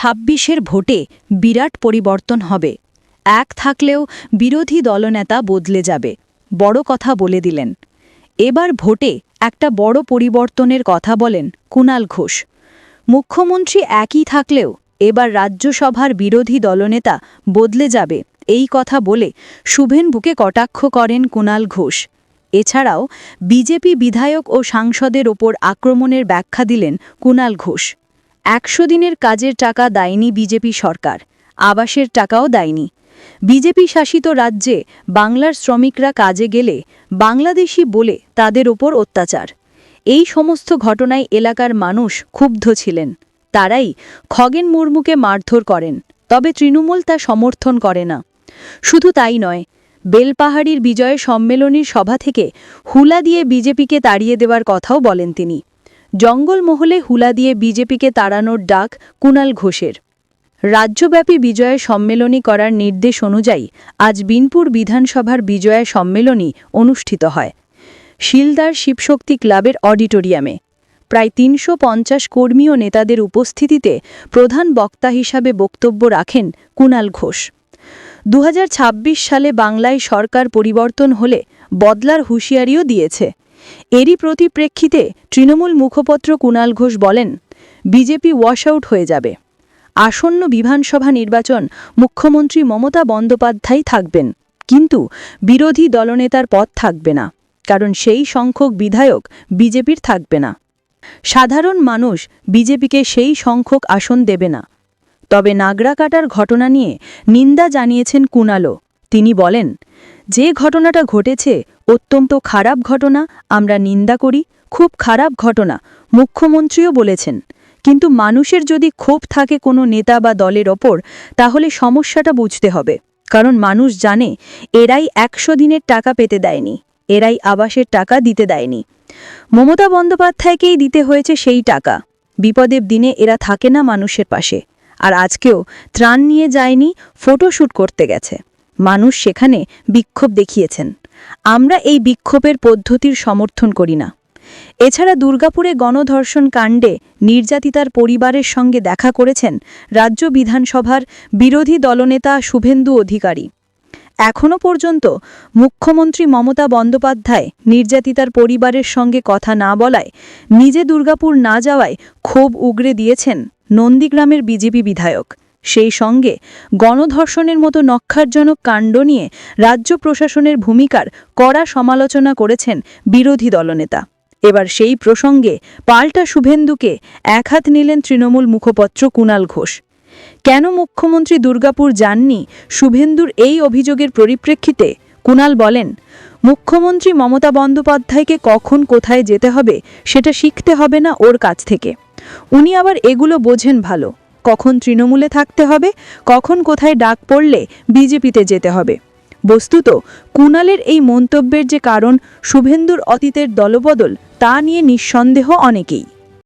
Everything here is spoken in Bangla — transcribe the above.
ছাব্বিশের ভোটে বিরাট পরিবর্তন হবে। এক থাকলেও বিরোধী দলনেতা বদলে যাবে, বড় কথা বলে দিলেন। এবার ভোটে একটা বড় পরিবর্তনের কথা বলেন কুণাল ঘোষ। মুখ্যমন্ত্রী একই থাকলেও এবার রাজ্যসভার বিরোধী দলনেতা বদলে যাবে, এই কথা বলে শুভেনবুকে কটাক্ষ করেন কুণাল ঘোষ। এছাড়াও বিজেপি বিধায়ক ও সাংসদের ওপর আক্রমণের ব্যাখ্যা দিলেন কুণাল ঘোষ। একশো দিনের কাজের টাকা দেয়নি বিজেপি সরকার, আবাসের টাকাও দেয়নি। বিজেপি শাসিত রাজ্যে বাংলার শ্রমিকরা কাজে গেলে বাংলাদেশি বলে তাদের ওপর অত্যাচার। এই সমস্ত ঘটনায় এলাকার মানুষ ক্ষুব্ধ ছিলেন। তারাই খগেন মুর্মুকে মারধর করেন, তবে তৃণমূল তা সমর্থন করে না। শুধু তাই নয়, বেলপাহাড়ির বিজয় সম্মেলনীর সভা থেকে হুলা দিয়ে বিজেপিকে তাড়িয়ে দেওয়ার কথাও বলেন তিনি। জঙ্গলমহলে হুলা দিয়ে বিজেপিকে তাড়ানোর ডাক কুণাল ঘোষের। রাজ্যব্যাপী বিজয় সম্মেলনী করার নির্দেশ অনুযায়ী আজ বিনপুর বিধানসভার বিজয়া সম্মেলনী অনুষ্ঠিত হয়। শিলদার শিবশক্তি ক্লাবের অডিটোরিয়ামে প্রায় তিনশো পঞ্চাশ কর্মী ও নেতাদের উপস্থিতিতে প্রধান বক্তা হিসাবে বক্তব্য রাখেন কুণাল ঘোষ। দু হাজার ছাব্বিশ সালে বাংলায় সরকার পরিবর্তন হলে বদলার হুঁশিয়ারিও দিয়েছে। এরই প্রতিপ্রেক্ষিতে তৃণমূল মুখপত্র কুণাল ঘোষ বলেন, বিজেপি ওয়াশ আউট হয়ে যাবে। আসন্ন বিধানসভা নির্বাচন মুখ্যমন্ত্রী মমতা বন্দ্যোপাধ্যায় থাকবেন, কিন্তু বিরোধী দলনেতার পদ থাকবে না, কারণ সেই সংখ্যক বিধায়ক বিজেপির থাকবে না। সাধারণ মানুষ বিজেপিকে সেই সংখ্যক আসন দেবে না। তবে নাগরা কাটার ঘটনা নিয়ে নিন্দা জানিয়েছেন কুণালো তিনি বলেন, যে ঘটনাটা ঘটেছে অত্যন্ত খারাপ ঘটনা, আমরা নিন্দা করি, খুব খারাপ ঘটনা, মুখ্যমন্ত্রীও বলেছেন। কিন্তু মানুষের যদি ক্ষোভ থাকে কোনো নেতা বা দলের ওপর, তাহলে সমস্যাটা বুঝতে হবে। কারণ মানুষ জানে, এরাই একশো দিনের টাকা পেতে দেয়নি, এরাই আবাসের টাকা দিতে দেয়নি। মমতা বন্দ্যোপাধ্যায়কেই দিতে হয়েছে সেই টাকা। বিপদের দিনে এরা থাকে না মানুষের পাশে। আর আজকেও ত্রাণ নিয়ে যায়নি ফটোশ্যুট করতে গেছে। মানুষ সেখানে বিক্ষোভ দেখিয়েছেন। আমরা এই বিক্ষোভের পদ্ধতির সমর্থন করি না। এছাড়া দুর্গাপুরে গণধর্ষণ কাণ্ডে নির্যাতিতার পরিবারের সঙ্গে দেখা করেছেন রাজ্য বিধানসভার বিরোধী দলনেতা শুভেন্দু অধিকারী। এখনও পর্যন্ত মুখ্যমন্ত্রী মমতা বন্দ্যোপাধ্যায় নির্যাতিতার পরিবারের সঙ্গে কথা না বলায় নিজে দুর্গাপুর না যাওয়ায় ক্ষোভ উগরে দিয়েছেন নন্দীগ্রামের বিজেপি বিধায়ক। সেই সঙ্গে গণধর্ষণের মতো নক্ষারজনক কাণ্ড নিয়ে রাজ্য প্রশাসনের ভূমিকার কড়া সমালোচনা করেছেন বিরোধী দলনেতা। এবার সেই প্রসঙ্গে পাল্টা শুভেন্দুকে একহাত নিলেন তৃণমূল মুখপত্র কুণাল ঘোষ। কেন মুখ্যমন্ত্রী দুর্গাপুর যাননি? শুভেন্দুর এই অভিযোগের পরিপ্রেক্ষিতে কুণাল বলেন, মুখ্যমন্ত্রী মমতা বন্দ্যোপাধ্যায়কে কখন কোথায় যেতে হবে সেটা শিখতে হবে না ওর কাছ থেকে। উনি আবার এগুলো বোঝেন ভালো। কখন তৃণমূলে থাকতে হবে, কখন কোথায় ডাক পড়লে বিজেপিতে যেতে হবে। বস্তুত, কুণালের এই মন্তব্যের যে কারণ শুভেন্দুর অতীতের দলবদল তা নিয়ে নিঃসন্দেহ অনেকেই।